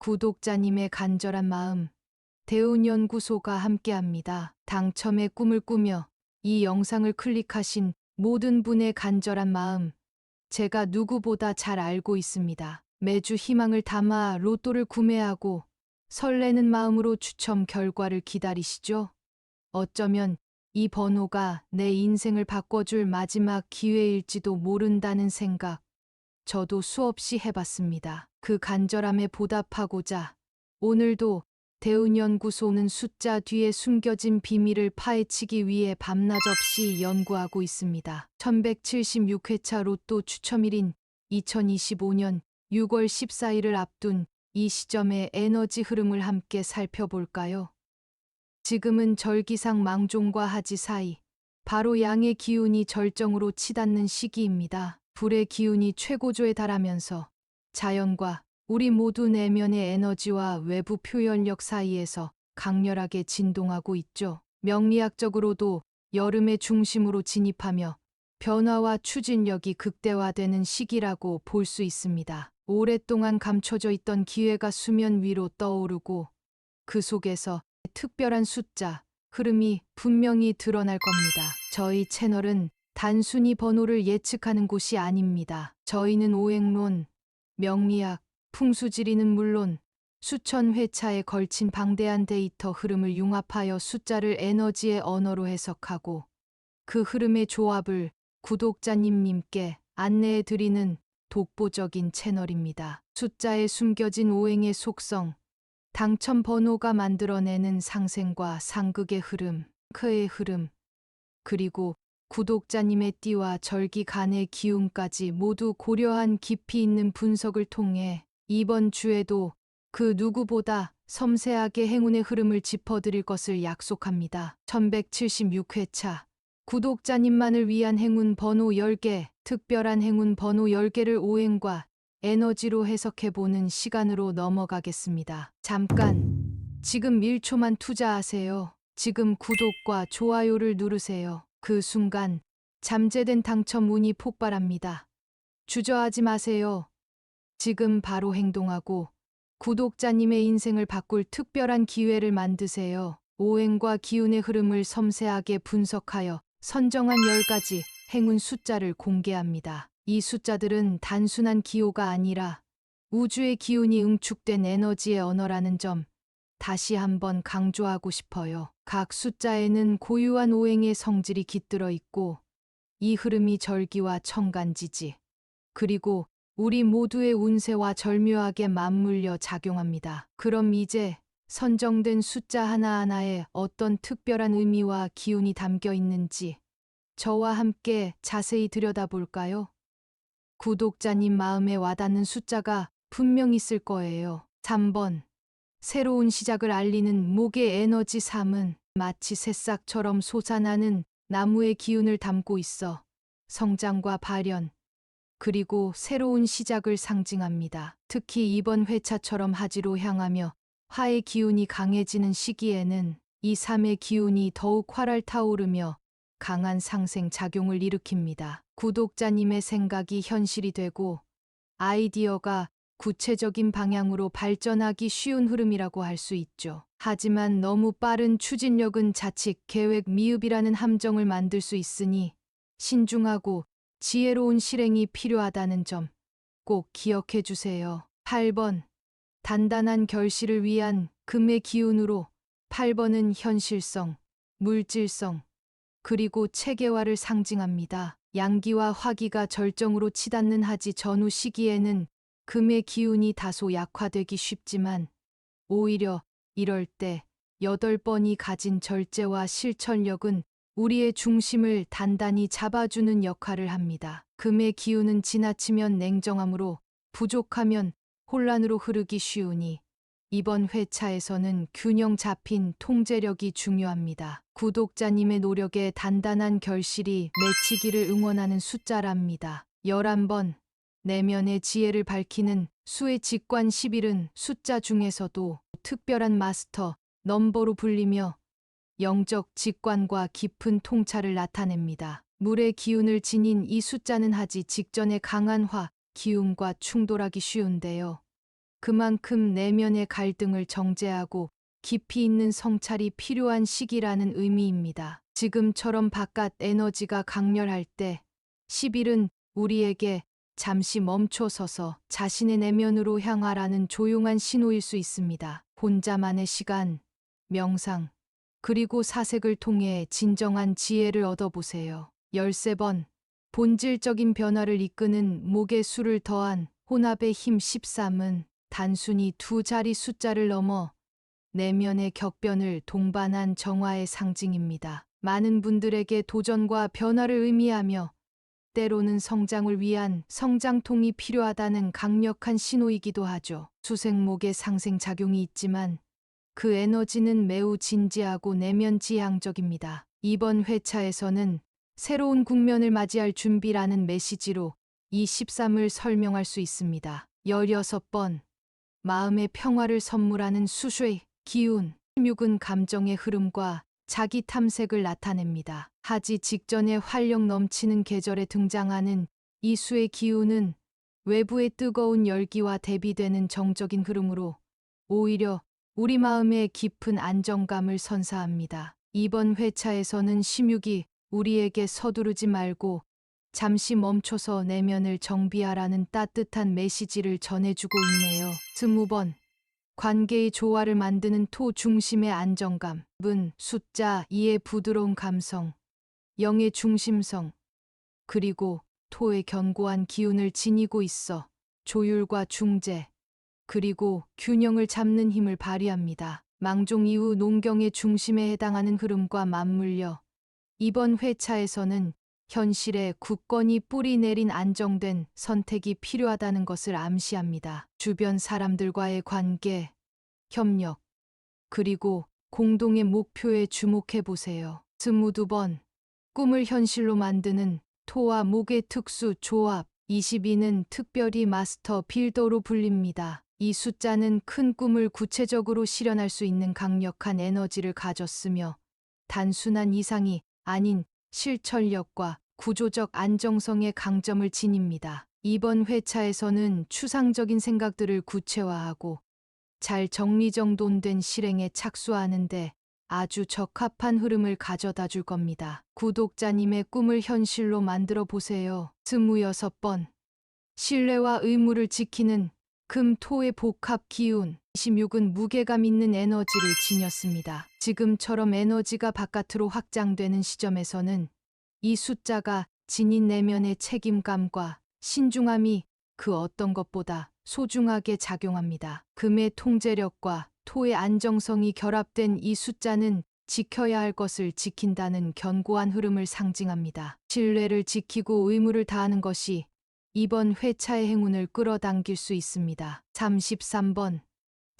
구독자님의 간절한 마음, 대운연구소가 함께합니다. 당첨의 꿈을 꾸며 이 영상을 클릭하신 모든 분의 간절한 마음, 제가 누구보다 잘 알고 있습니다. 매주 희망을 담아 로또를 구매하고 설레는 마음으로 추첨 결과를 기다리시죠? 어쩌면 이 번호가 내 인생을 바꿔줄 마지막 기회일지도 모른다는 생각, 저도 수없이 해봤습니다. 그 간절함에 보답하고자 오늘도 대운연구소 는 숫자 뒤에 숨겨진 비밀을 파헤치기 위해 밤낮 없이 연구하고 있습니다. 1176회차 로또 추첨일인 2025년 6월 14일을 앞둔 이 시점의 에너지 흐름을 함께 살펴볼까요? 지금은 절기상 망종과 하지 사이, 바로 양의 기운이 절정으로 치닫는 시기입니다. 불의 기운이 최고조에 달하면서 자연과 우리 모두 내면의 에너지와 외부 표현력 사이에서 강렬하게 진동하고 있죠. 명리학적으로도 여름의 중심으로 진입하며 변화와 추진력이 극대화되는 시기라고 볼 수 있습니다. 오랫동안 감춰져 있던 기회가 수면 위로 떠오르고 그 속에서 특별한 숫자, 흐름이 분명히 드러날 겁니다. 저희 채널은 단순히 번호를 예측하는 곳이 아닙니다. 저희는 오행론, 명리학, 풍수지리는 물론 수천 회차에 걸친 방대한 데이터 흐름을 융합하여 숫자를 에너지의 언어로 해석하고 그 흐름의 조합을 구독자님님께 안내해 드리는 독보적인 채널입니다. 숫자에 숨겨진 오행의 속성, 당첨 번호가 만들어내는 상생과 상극의 흐름, 크의 흐름, 그리고 구독자님의 띠와 절기 간의 기운까지 모두 고려한 깊이 있는 분석을 통해 이번 주에도 그 누구보다 섬세하게 행운의 흐름을 짚어드릴 것을 약속합니다. 1176회차 구독자님만을 위한 행운 번호 10개, 특별한 행운 번호 10개를 오행과 에너지로 해석해보는 시간으로 넘어가겠습니다. 잠깐, 지금 1초만 투자하세요. 지금 구독과 좋아요를 누르세요. 그 순간 잠재된 당첨 운이 폭발합니다. 주저하지 마세요. 지금 바로 행동하고 구독자님의 인생을 바꿀 특별한 기회를 만드세요. 오행과 기운의 흐름을 섬세하게 분석하여 선정한 10가지 행운 숫자를 공개합니다. 이 숫자들은 단순한 기호가 아니라 우주의 기운이 응축된 에너지의 언어라는 점 다시 한번 강조하고 싶어요. 각 숫자에는 고유한 오행의 성질이 깃들어 있고 이 흐름이 절기와 청간지지 그리고 우리 모두의 운세와 절묘하게 맞물려 작용합니다. 그럼 이제 선정된 숫자 하나하나에 어떤 특별한 의미와 기운이 담겨 있는지 저와 함께 자세히 들여다볼까요? 구독자님 마음에 와닿는 숫자가 분명 있을 거예요. 3번. 새로운 시작을 알리는 목의 에너지 3은 마치 새싹처럼 솟아나는 나무의 기운을 담고 있어 성장과 발현, 그리고 새로운 시작을 상징합니다. 특히 이번 회차처럼 하지로 향하며 화의 기운이 강해지는 시기에는 이 삶의 기운이 더욱 활활 타오르며 강한 상생 작용을 일으킵니다. 구독자님의 생각이 현실이 되고 아이디어가 구체적인 방향으로 발전하기 쉬운 흐름이라고 할 수 있죠. 하지만 너무 빠른 추진력은 자칫 계획 미흡이라는 함정을 만들 수 있으니 신중하고 지혜로운 실행이 필요하다는 점 꼭 기억해 주세요. 8번. 단단한 결실을 위한 금의 기운으로 8번은 현실성, 물질성, 그리고 체계화를 상징합니다. 양기와 화기가 절정으로 치닫는 하지 전후 시기에는 금의 기운이 다소 약화되기 쉽지만 오히려 이럴 때 여덟 번이 가진 절제와 실천력은 우리의 중심을 단단히 잡아주는 역할을 합니다. 금의 기운은 지나치면 냉정함으로 부족하면 혼란으로 흐르기 쉬우니 이번 회차에서는 균형 잡힌 통제력이 중요합니다. 구독자님의 노력에 단단한 결실이 맺히기를 응원하는 숫자랍니다. 11번 내면의 지혜를 밝히는 수의 직관 11은 숫자 중에서도 특별한 마스터 넘버로 불리며 영적 직관과 깊은 통찰을 나타냅니다. 물의 기운을 지닌 이 숫자는 하지 직전에 강한 화, 기운과 충돌하기 쉬운데요. 그만큼 내면의 갈등을 정제하고 깊이 있는 성찰이 필요한 시기라는 의미입니다. 지금처럼 바깥 에너지가 강렬할 때 10일은 우리에게 잠시 멈춰서서 자신의 내면으로 향하라는 조용한 신호일 수 있습니다. 혼자만의 시간, 명상, 그리고 사색을 통해 진정한 지혜를 얻어보세요. 13번, 본질적인 변화를 이끄는 목의 수를 더한 혼합의 힘 13은 단순히 두 자리 숫자를 넘어 내면의 격변을 동반한 정화의 상징입니다. 많은 분들에게 도전과 변화를 의미하며 때로는 성장을 위한 성장통이 필요하다는 강력한 신호이기도 하죠. 수생목의 상생작용이 있지만 그 에너지는 매우 진지하고 내면 지향적입니다. 이번 회차에서는 새로운 국면을 맞이할 준비라는 메시지로 이 13을 설명할 수 있습니다. 16번 마음의 평화를 선물하는 수수의 기운 16은 감정의 흐름과 자기 탐색을 나타냅니다. 하지 직전에 활력 넘치는 계절에 등장하는 이 수의 기운은 외부의 뜨거운 열기와 대비되는 정적인 흐름으로 오히려 우리 마음에 깊은 안정감을 선사합니다. 이번 회차에서는 16이 우리에게 서두르지 말고 잠시 멈춰서 내면을 정비하라는 따뜻한 메시지를 전해주고 있네요. 20번 관계의 조화를 만드는 토 중심의 안정감, 은 숫자 2의 부드러운 감성, 0의 중심성, 그리고 토의 견고한 기운을 지니고 있어 조율과 중재, 그리고 균형을 잡는 힘을 발휘합니다. 망종 이후 농경의 중심에 해당하는 흐름과 맞물려 이번 회차에서는 현실에 굳건히 뿌리 내린 안정된 선택이 필요하다는 것을 암시합니다. 주변 사람들과의 관계, 협력, 그리고 공동의 목표에 주목해 보세요. 22번 꿈을 현실로 만드는 토와 목의 특수 조합 22는 특별히 마스터 빌더로 불립니다. 이 숫자는 큰 꿈을 구체적으로 실현할 수 있는 강력한 에너지를 가졌으며 단순한 이상이 아닌 실천력과 구조적 안정성의 강점을 지닙니다. 이번 회차에서는 추상적인 생각들을 구체화하고 잘 정리정돈된 실행에 착수하는데 아주 적합한 흐름을 가져다 줄 겁니다. 구독자님의 꿈을 현실로 만들어 보세요. 26번. 신뢰와 의무를 지키는 금 토의 복합 기운 26은 무게감 있는 에너지를 지녔습니다. 지금처럼 에너지가 바깥으로 확장되는 시점에서는 이 숫자가 지닌 내면의 책임감과 신중함이 그 어떤 것보다 소중하게 작용합니다. 금의 통제력과 토의 안정성이 결합된 이 숫자는 지켜야 할 것을 지킨다는 견고한 흐름을 상징합니다. 신뢰를 지키고 의무를 다하는 것이 이번 회차의 행운을 끌어당길 수 있습니다. 33번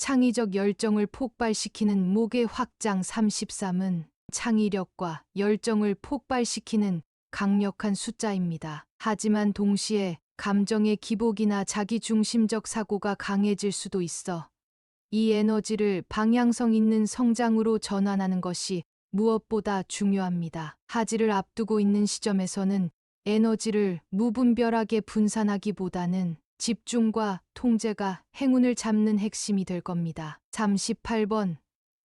창의적 열정을 폭발시키는 목의 확장 33은 창의력과 열정을 폭발시키는 강력한 숫자입니다. 하지만 동시에 감정의 기복이나 자기중심적 사고가 강해질 수도 있어 이 에너지를 방향성 있는 성장으로 전환하는 것이 무엇보다 중요합니다. 하지를 앞두고 있는 시점에서는 에너지를 무분별하게 분산하기보다는 집중과 통제가 행운을 잡는 핵심이 될 겁니다. 38번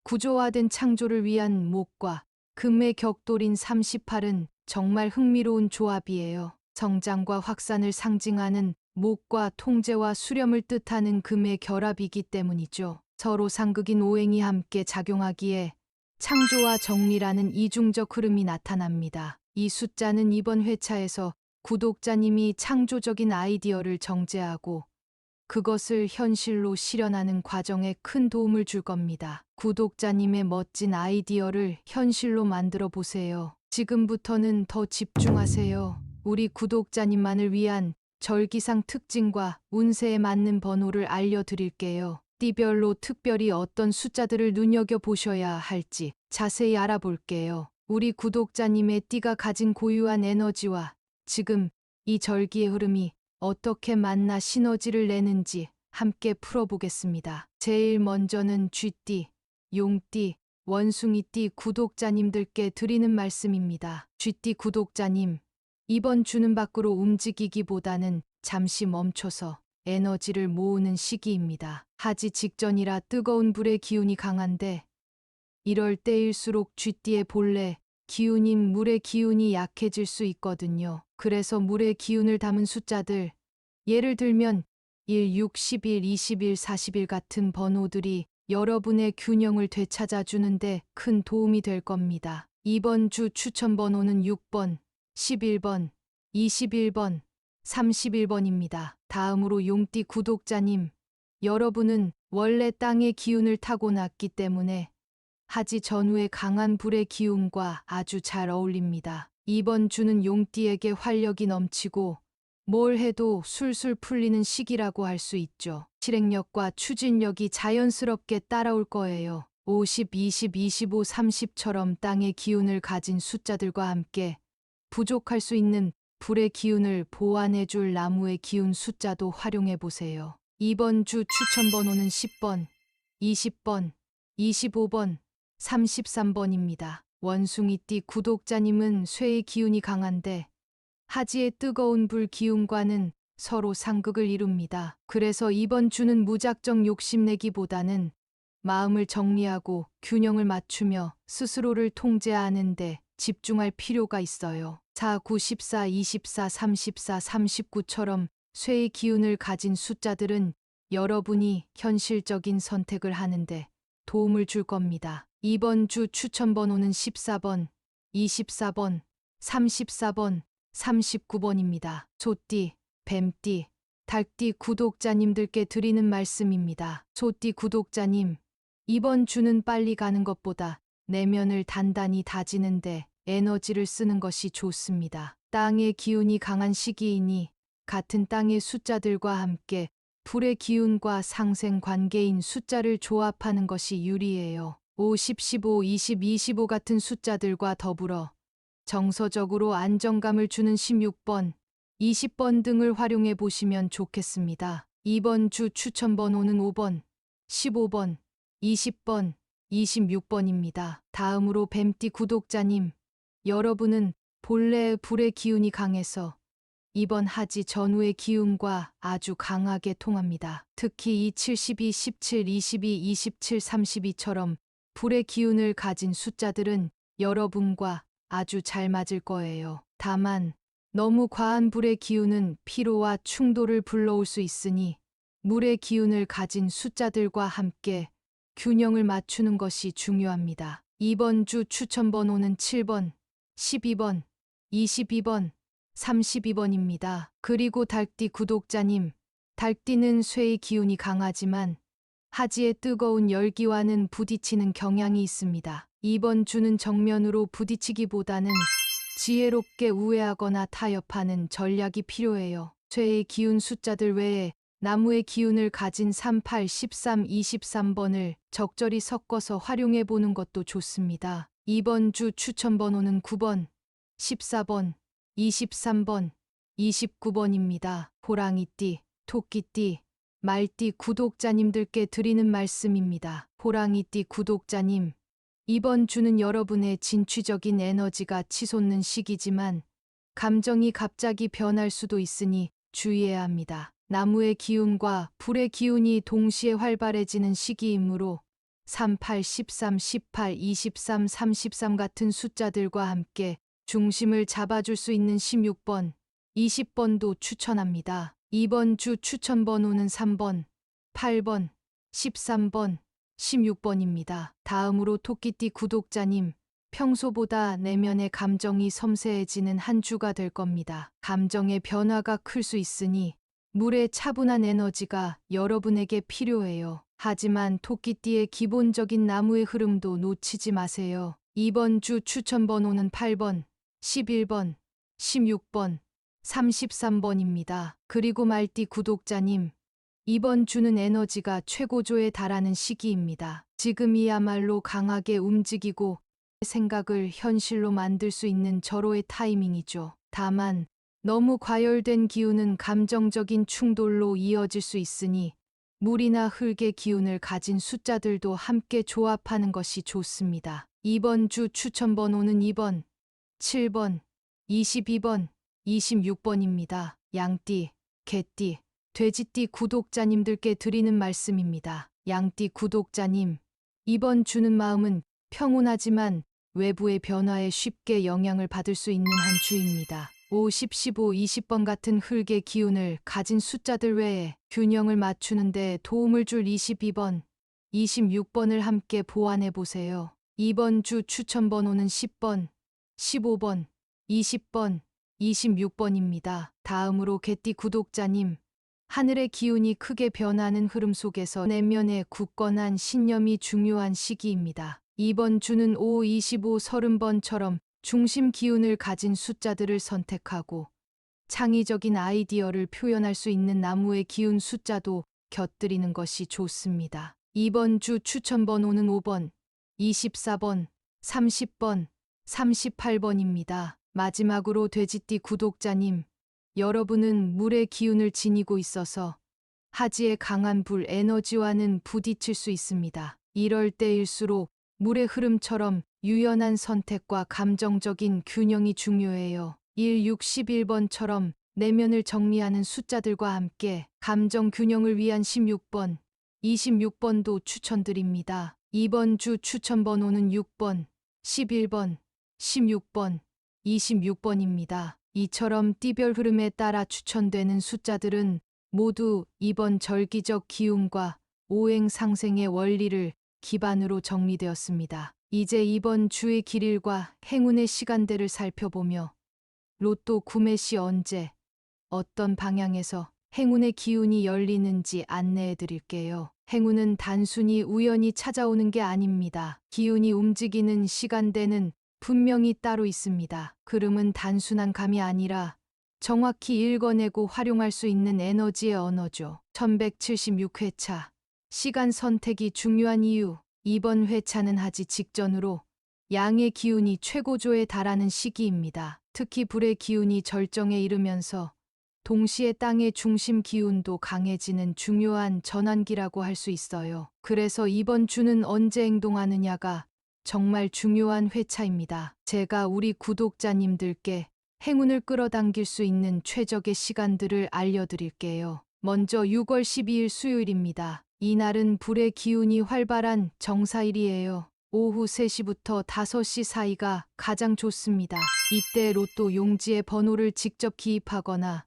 구조화된 창조를 위한 목과 금의 격돌인 38은 정말 흥미로운 조합이에요. 성장과 확산을 상징하는 목과 통제와 수렴을 뜻하는 금의 결합이기 때문이죠. 서로 상극인 오행이 함께 작용하기에 창조와 정리라는 이중적 흐름이 나타납니다. 이 숫자는 이번 회차에서 구독자님이 창조적인 아이디어를 정제하고 그것을 현실로 실현하는 과정에 큰 도움을 줄 겁니다. 구독자님의 멋진 아이디어를 현실로 만들어 보세요. 지금부터는 더 집중하세요. 우리 구독자님만을 위한 절기상 특징과 운세에 맞는 번호를 알려드릴게요. 띠별로 특별히 어떤 숫자들을 눈여겨보셔야 할지 자세히 알아볼게요. 우리 구독자님의 띠가 가진 고유한 에너지와 지금 이 절기의 흐름이 어떻게 만나 시너지를 내는지 함께 풀어보겠습니다. 제일 먼저는 쥐띠, 용띠, 원숭이띠 구독자님들께 드리는 말씀입니다. 쥐띠 구독자님, 이번 주는 밖으로 움직이기보다는 잠시 멈춰서 에너지를 모으는 시기입니다. 하지 직전이라 뜨거운 불의 기운이 강한데 이럴 때일수록 쥐띠의 본래 기운인 물의 기운이 약해질 수 있거든요. 그래서 물의 기운을 담은 숫자들 예를 들면 1, 6, 11, 21, 40일 같은 번호들이 여러분의 균형을 되찾아 주는데 큰 도움이 될 겁니다. 이번 주 추천 번호는 6번, 11번, 21번, 31번입니다. 다음으로 용띠 구독자님, 여러분은 원래 땅의 기운을 타고났기 때문에 하지 전후의 강한 불의 기운과 아주 잘 어울립니다. 이번 주는 용띠에게 활력이 넘치고 뭘 해도 술술 풀리는 시기라고 할 수 있죠. 실행력과 추진력이 자연스럽게 따라올 거예요. 50, 20, 25, 30처럼 땅의 기운을 가진 숫자들과 함께 부족할 수 있는 불의 기운을 보완해 줄 나무의 기운 숫자도 활용해 보세요. 이번 주 추천 번호는 10번, 20번, 25번, 33번입니다. 원숭이띠 구독자님은 쇠의 기운이 강한데 하지의 뜨거운 불 기운과는 서로 상극을 이룹니다. 그래서 이번 주는 무작정 욕심내기보다는 마음을 정리하고 균형을 맞추며 스스로를 통제하는데 집중할 필요가 있어요. 4, 9, 14, 24, 34, 39처럼 쇠의 기운을 가진 숫자들은 여러분이 현실적인 선택을 하는데 도움을 줄 겁니다. 이번 주 추천 번호는 14번, 24번, 34번, 39번입니다. 소띠, 뱀띠, 닭띠 구독자님들께 드리는 말씀입니다. 소띠 구독자님, 이번 주는 빨리 가는 것보다 내면을 단단히 다지는데 에너지를 쓰는 것이 좋습니다. 땅의 기운이 강한 시기이니 같은 땅의 숫자들과 함께 불의 기운과 상생 관계인 숫자를 조합하는 것이 유리해요. 50, 15, 20, 25 같은 숫자들과 더불어 정서적으로 안정감을 주는 16번, 20번 등을 활용해 보시면 좋겠습니다. 이번 주 추천 번호는 5번, 15번, 20번, 26번입니다. 다음으로 뱀띠 구독자님, 여러분은 본래의 불의 기운이 강해서 이번 하지 전후의 기운과 아주 강하게 통합니다. 특히 이 72, 17, 22, 27, 32처럼 불의 기운을 가진 숫자들은 여러분과 아주 잘 맞을 거예요. 다만 너무 과한 불의 기운은 피로와 충돌을 불러올 수 있으니 물의 기운을 가진 숫자들과 함께 균형을 맞추는 것이 중요합니다. 이번 주 추천 번호는 7번, 12번, 22번, 32번입니다. 그리고 달띠 구독자님, 달띠는 쇠의 기운이 강하지만 하지의 뜨거운 열기와는 부딪히는 경향이 있습니다. 이번 주는 정면으로 부딪히기보다는 지혜롭게 우회하거나 타협하는 전략이 필요해요. 쇠의 기운 숫자들 외에 나무의 기운을 가진 38, 13, 23번을 적절히 섞어서 활용해 보는 것도 좋습니다. 이번 주 추천 번호는 9번, 14번, 23번, 29번입니다. 호랑이띠, 토끼띠, 말띠 구독자님들께 드리는 말씀입니다. 호랑이띠 구독자님, 이번 주는 여러분의 진취적인 에너지가 치솟는 시기지만 감정이 갑자기 변할 수도 있으니 주의해야 합니다. 나무의 기운과 불의 기운이 동시에 활발해지는 시기이므로 38, 13, 18, 23, 33 같은 숫자들과 함께 중심을 잡아줄 수 있는 16번, 20번도 추천합니다. 이번 주 추천 번호는 3번, 8번, 13번, 16번입니다. 다음으로 토끼띠 구독자님, 평소보다 내면의 감정이 섬세해지는 한 주가 될 겁니다. 감정의 변화가 클 수 있으니 물의 차분한 에너지가 여러분에게 필요해요. 하지만 토끼띠의 기본적인 나무의 흐름도 놓치지 마세요. 이번 주 추천 번호는 8번, 11번, 16번, 33번입니다. 그리고 말띠 구독자님, 이번 주는 에너지가 최고조에 달하는 시기입니다. 지금이야말로 강하게 움직이고 생각을 현실로 만들 수 있는 절호의 타이밍이죠. 다만 너무 과열된 기운은 감정적인 충돌로 이어질 수 있으니 물이나 흙의 기운을 가진 숫자들도 함께 조합하는 것이 좋습니다. 이번 주 추천 번호는 2번, 7번, 22번, 26번입니다. 양띠, 개띠, 돼지띠 구독자님들께 드리는 말씀입니다. 양띠 구독자님, 이번 주는 마음은 평온하지만 외부의 변화에 쉽게 영향을 받을 수 있는 한 주입니다. 50, 15, 20번 같은 흙의 기운을 가진 숫자들 외에 균형을 맞추는데 도움을 줄 22번, 26번을 함께 보완해 보세요. 이번 주 추천 번호는 10번, 15번, 20번, 26번입니다. 다음으로 개띠 구독자님, 하늘의 기운이 크게 변하는 흐름 속에서 내면의 굳건한 신념이 중요한 시기입니다. 이번 주는 5, 25, 30번처럼 중심 기운을 가진 숫자들을 선택하고 창의적인 아이디어를 표현할 수 있는 나무의 기운 숫자도 곁들이는 것이 좋습니다. 이번 주 추천 번호는 5번, 24번, 30번, 38번입니다. 마지막으로 돼지띠 구독자님, 여러분은 물의 기운을 지니고 있어서 하지의 강한 불 에너지와는 부딪힐 수 있습니다. 이럴 때일수록 물의 흐름처럼 유연한 선택과 감정적인 균형이 중요해요. 1, 6, 11번처럼 내면을 정리하는 숫자들과 함께 감정 균형을 위한 16번, 26번도 추천드립니다. 이번 주 추천 번호는 6번, 11번, 16번, 26번입니다. 이처럼 띠별 흐름에 따라 추천되는 숫자들은 모두 이번 절기적 기운과 오행 상생의 원리를 기반으로 정리되었습니다. 이제 이번 주의 길일과 행운의 시간대를 살펴보며 로또 구매 시 언제, 어떤 방향에서 행운의 기운이 열리는지 안내해 드릴게요. 행운은 단순히 우연히 찾아오는 게 아닙니다. 기운이 움직이는 시간대는 분명히 따로 있습니다. 흐름은 단순한 감이 아니라 정확히 읽어내고 활용할 수 있는 에너지의 언어죠. 1176회차. 시간 선택이 중요한 이유. 이번 회차는 하지 직전으로 양의 기운이 최고조에 달하는 시기입니다. 특히 불의 기운이 절정에 이르면서 동시에 땅의 중심 기운도 강해지는 중요한 전환기라고 할 수 있어요. 그래서 이번 주는 언제 행동하느냐가 정말 중요한 회차입니다. 제가 우리 구독자님들께 행운을 끌어당길 수 있는 최적의 시간들을 알려드릴게요. 먼저 6월 12일 수요일입니다. 이날은 불의 기운이 활발한 정사일이에요. 오후 3시부터 5시 사이가 가장 좋습니다. 이때 로또 용지의 번호를 직접 기입하거나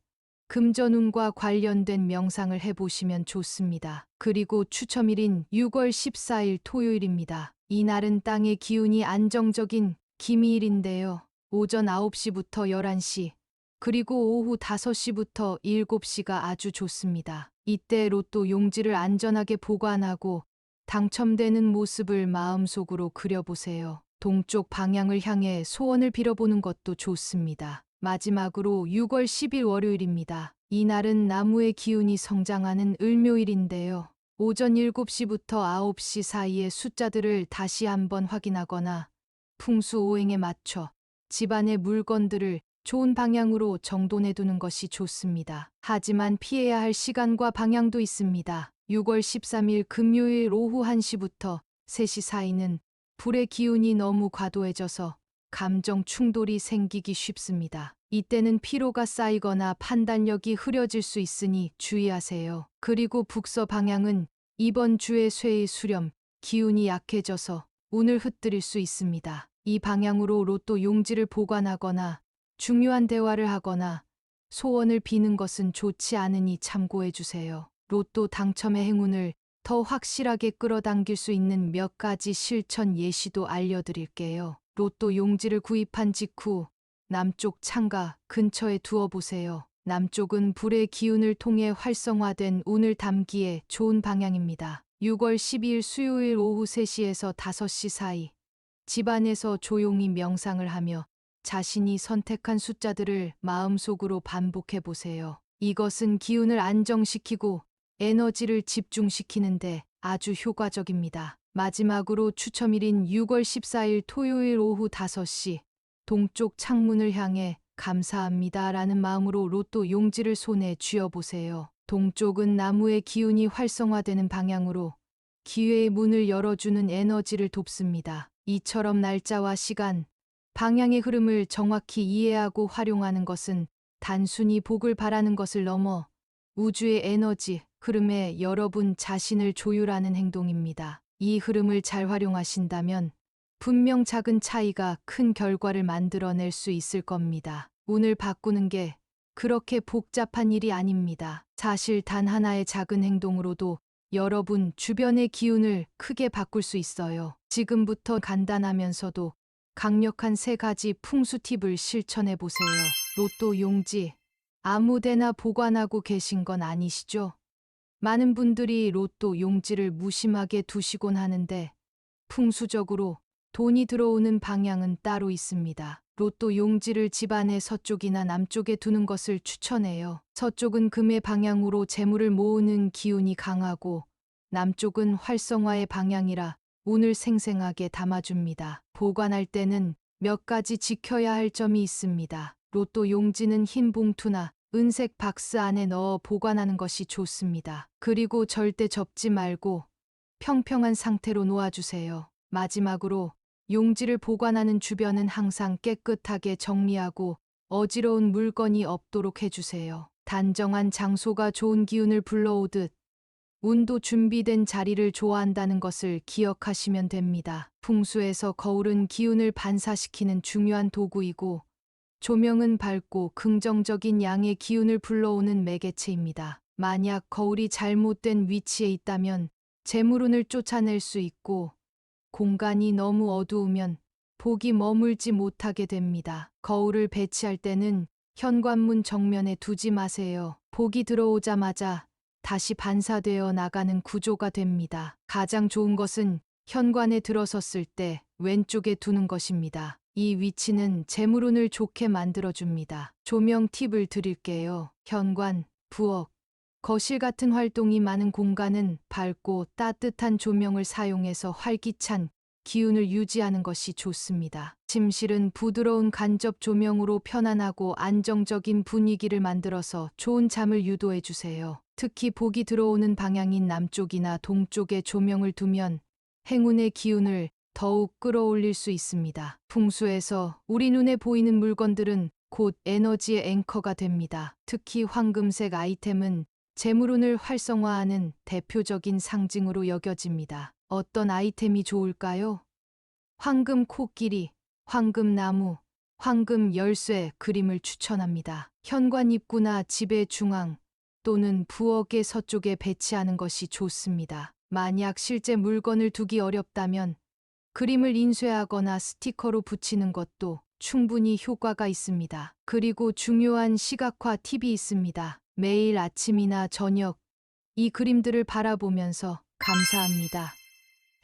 금전운과 관련된 명상을 해보시면 좋습니다. 그리고 추첨일인 6월 14일 토요일입니다. 이날은 땅의 기운이 안정적인 기미일인데요. 오전 9시부터 11시, 그리고 오후 5시부터 7시가 아주 좋습니다. 이때 로또 용지를 안전하게 보관하고 당첨되는 모습을 마음속으로 그려보세요. 동쪽 방향을 향해 소원을 빌어보는 것도 좋습니다. 마지막으로 6월 10일 월요일입니다. 이날은 나무의 기운이 성장하는 을묘일인데요. 오전 7시부터 9시 사이의 숫자들을 다시 한번 확인하거나 풍수 오행에 맞춰 집안의 물건들을 좋은 방향으로 정돈해 두는 것이 좋습니다. 하지만 피해야 할 시간과 방향도 있습니다. 6월 13일 금요일 오후 1시부터 3시 사이는 불의 기운이 너무 과도해져서 감정 충돌이 생기기 쉽습니다. 이때는 피로가 쌓이거나 판단력이 흐려질 수 있으니 주의하세요. 그리고 북서 방향은 이번 주의 쇠의 수렴, 기운이 약해져서 운을 흩뜨릴 수 있습니다. 이 방향으로 로또 용지를 보관하거나 중요한 대화를 하거나 소원을 비는 것은 좋지 않으니 참고해 주세요. 로또 당첨의 행운을 더 확실하게 끌어당길 수 있는 몇 가지 실천 예시도 알려드릴게요. 로또 용지를 구입한 직후 남쪽 창가 근처에 두어 보세요. 남쪽은 불의 기운을 통해 활성화된 운을 담기에 좋은 방향입니다. 6월 12일 수요일 오후 3시에서 5시 사이 집안에서 조용히 명상을 하며 자신이 선택한 숫자들을 마음속으로 반복해 보세요. 이것은 기운을 안정시키고 에너지를 집중시키는데 아주 효과적입니다. 마지막으로 추첨일인 6월 14일 토요일 오후 5시 동쪽 창문을 향해 감사합니다 라는 마음으로 로또 용지를 손에 쥐어보세요. 동쪽은 나무의 기운이 활성화되는 방향으로 기회의 문을 열어주는 에너지를 돕습니다. 이처럼 날짜와 시간, 방향의 흐름을 정확히 이해하고 활용하는 것은 단순히 복을 바라는 것을 넘어 우주의 에너지 흐름에 여러분 자신을 조율하는 행동입니다. 이 흐름을 잘 활용하신다면 분명 작은 차이가 큰 결과를 만들어낼 수 있을 겁니다. 운을 바꾸는 게 그렇게 복잡한 일이 아닙니다. 사실 단 하나의 작은 행동으로도 여러분 주변의 기운을 크게 바꿀 수 있어요. 지금부터 간단하면서도 강력한 세 가지 풍수 팁을 실천해 보세요. 로또 용지 아무데나 보관하고 계신 건 아니시죠? 많은 분들이 로또 용지를 무심하게 두시곤 하는데 풍수적으로 돈이 들어오는 방향은 따로 있습니다. 로또 용지를 집안의 서쪽이나 남쪽에 두는 것을 추천해요. 서쪽은 금의 방향으로 재물을 모으는 기운이 강하고 남쪽은 활성화의 방향이라 운을 생생하게 담아줍니다. 보관할 때는 몇 가지 지켜야 할 점이 있습니다. 로또 용지는 흰 봉투나 은색 박스 안에 넣어 보관하는 것이 좋습니다. 그리고 절대 접지 말고 평평한 상태로 놓아주세요. 마지막으로 용지를 보관하는 주변은 항상 깨끗하게 정리하고 어지러운 물건이 없도록 해주세요. 단정한 장소가 좋은 기운을 불러오듯 운도 준비된 자리를 좋아한다는 것을 기억하시면 됩니다. 풍수에서 거울은 기운을 반사시키는 중요한 도구이고 조명은 밝고 긍정적인 양의 기운을 불러오는 매개체입니다. 만약 거울이 잘못된 위치에 있다면 재물운을 쫓아낼 수 있고 공간이 너무 어두우면 복이 머물지 못하게 됩니다. 거울을 배치할 때는 현관문 정면에 두지 마세요. 복이 들어오자마자 다시 반사되어 나가는 구조가 됩니다. 가장 좋은 것은 현관에 들어섰을 때 왼쪽에 두는 것입니다. 이 위치는 재물운을 좋게 만들어줍니다. 조명 팁을 드릴게요. 현관, 부엌, 거실 같은 활동이 많은 공간은 밝고 따뜻한 조명을 사용해서 활기찬 기운을 유지하는 것이 좋습니다. 침실은 부드러운 간접 조명으로 편안하고 안정적인 분위기를 만들어서 좋은 잠을 유도해 주세요. 특히 복이 들어오는 방향인 남쪽이나 동쪽에 조명을 두면 행운의 기운을 더욱 끌어올릴 수 있습니다. 풍수에서 우리 눈에 보이는 물건들은 곧 에너지의 앵커가 됩니다. 특히 황금색 아이템은 재물운을 활성화하는 대표적인 상징으로 여겨집니다. 어떤 아이템이 좋을까요? 황금 코끼리, 황금 나무, 황금 열쇠 그림을 추천합니다. 현관 입구나 집의 중앙 또는 부엌의 서쪽에 배치하는 것이 좋습니다. 만약 실제 물건을 두기 어렵다면 그림을 인쇄하거나 스티커로 붙이는 것도 충분히 효과가 있습니다. 그리고 중요한 시각화 팁이 있습니다. 매일 아침이나 저녁 이 그림들을 바라보면서 감사합니다.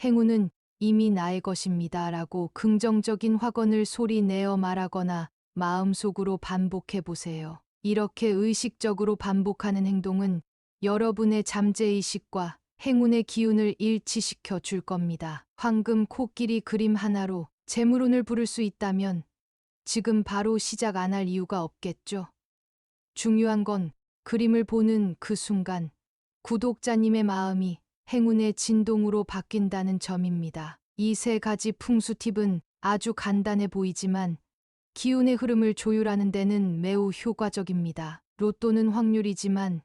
행운은 이미 나의 것입니다. 라고 긍정적인 확언을 소리 내어 말하거나 마음속으로 반복해 보세요. 이렇게 의식적으로 반복하는 행동은 여러분의 잠재의식과 행운의 기운을 일치시켜 줄 겁니다. 황금 코끼리 그림 하나로 재물운을 부를 수 있다면 지금 바로 시작 안 할 이유가 없겠죠. 중요한 건 그림을 보는 그 순간 구독자님의 마음이 행운의 진동으로 바뀐다는 점입니다. 이 세 가지 풍수 팁은 아주 간단해 보이지만 기운의 흐름을 조율하는 데는 매우 효과적입니다. 로또는 확률이지만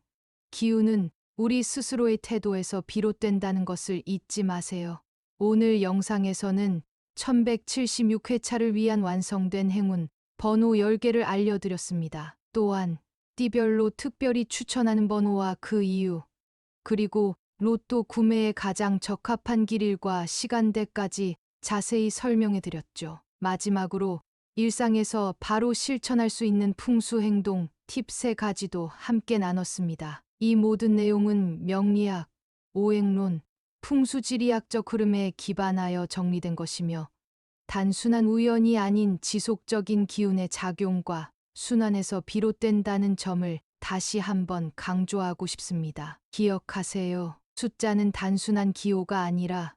기운은 우리 스스로의 태도에서 비롯된다는 것을 잊지 마세요. 오늘 영상에서는 1176회차를 위한 완성된 행운 번호 10개를 알려드렸습니다. 또한 띠별로 특별히 추천하는 번호와 그 이유, 그리고 로또 구매에 가장 적합한 길일과 시간대까지 자세히 설명해 드렸죠. 마지막으로 일상에서 바로 실천할 수 있는 풍수 행동 팁 세 가지도 함께 나눴습니다. 이 모든 내용은 명리학, 오행론, 풍수지리학적 흐름에 기반하여 정리된 것이며 단순한 우연이 아닌 지속적인 기운의 작용과 순환에서 비롯된다는 점을 다시 한번 강조하고 싶습니다. 기억하세요. 숫자는 단순한 기호가 아니라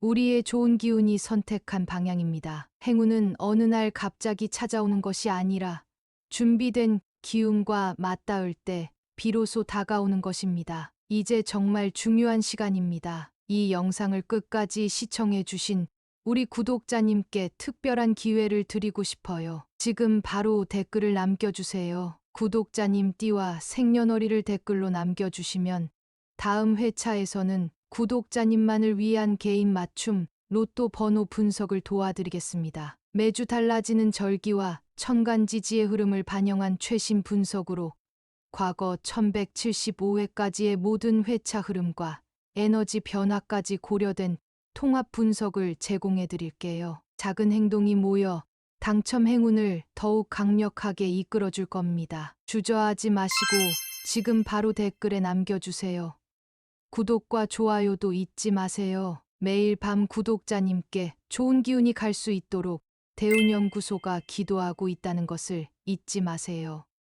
우리의 좋은 기운이 선택한 방향입니다. 행운은 어느 날 갑자기 찾아오는 것이 아니라 준비된 기운과 맞닿을 때 비로소 다가오는 것입니다. 이제 정말 중요한 시간입니다. 이 영상을 끝까지 시청해 주신 우리 구독자님께 특별한 기회를 드리고 싶어요. 지금 바로 댓글을 남겨주세요. 구독자님 띠와 생년월일을 댓글로 남겨주시면 다음 회차에서는 구독자님만을 위한 개인 맞춤 로또 번호 분석을 도와드리겠습니다. 매주 달라지는 절기와 천간지지의 흐름을 반영한 최신 분석으로 과거 1175회까지의 모든 회차 흐름과 에너지 변화까지 고려된 통합 분석을 제공해 드릴게요. 작은 행동이 모여 당첨 행운을 더욱 강력하게 이끌어 줄 겁니다. 주저하지 마시고 지금 바로 댓글에 남겨주세요. 구독과 좋아요도 잊지 마세요. 매일 밤 구독자님께 좋은 기운이 갈 수 있도록 대운연구소가 기도하고 있다는 것을 잊지 마세요.